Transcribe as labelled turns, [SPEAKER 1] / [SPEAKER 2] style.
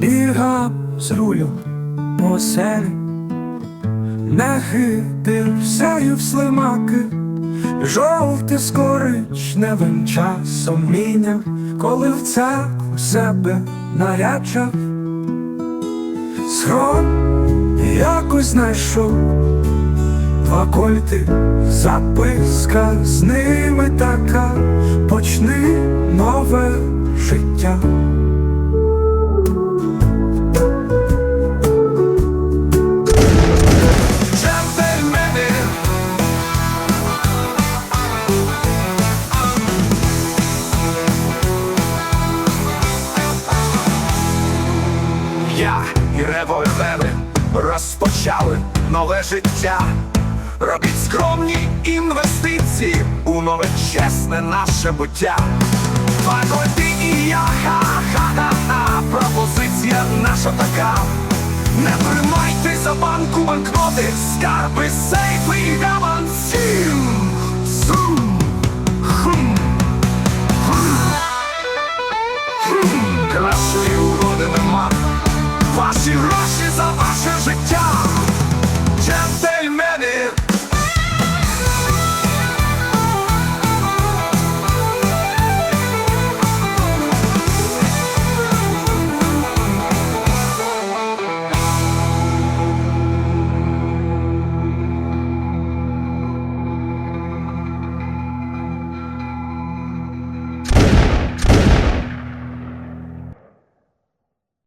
[SPEAKER 1] бігав з рулю по оселі, не хитився в слимаки, жовте з коричневим часом міняв, коли в церкву себе нарячав. Схрон якось знайшов два кольти, записка з ними така, почни нове життя.
[SPEAKER 2] Я і револьвери розпочали нове життя. Робіть скромні інвестиції у нове чесне наше буття. Факольти і я ха-ха-ха-ха Пропозиція наша така. Не тримайте за банку банкноти, скарби, сейфи і гаманці.